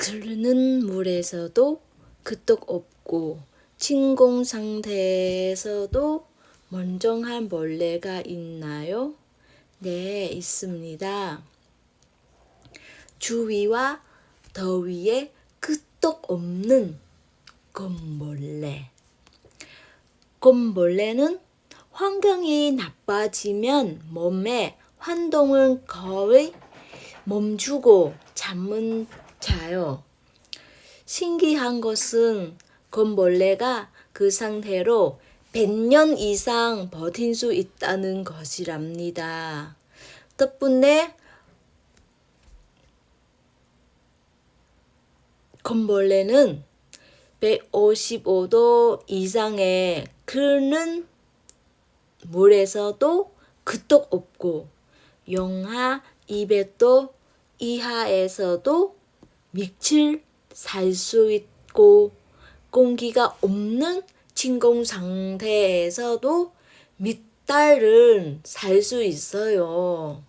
흐르는 물에서도 끄떡 없고 진공 상태에서도 멀쩡한 벌레가 있나요? 네, 있습니다. 주위와 더위에 끄떡 없는 곰벌레. 곰벌레는 환경이 나빠지면 몸의 활동을 거의 멈추고 잠은 자요. 신기한 것은 곰벌레가 그 상태로 100년 이상 버틴 수 있다는 것이랍니다. 덕분에 곰벌레는 155도 이상의 끓는 물에서도 끄떡 없고 영하 200도 이하에서도 며칠 살 수 있고 공기가 없는 진공 상태에서도 몇 달은 살 수 있어요.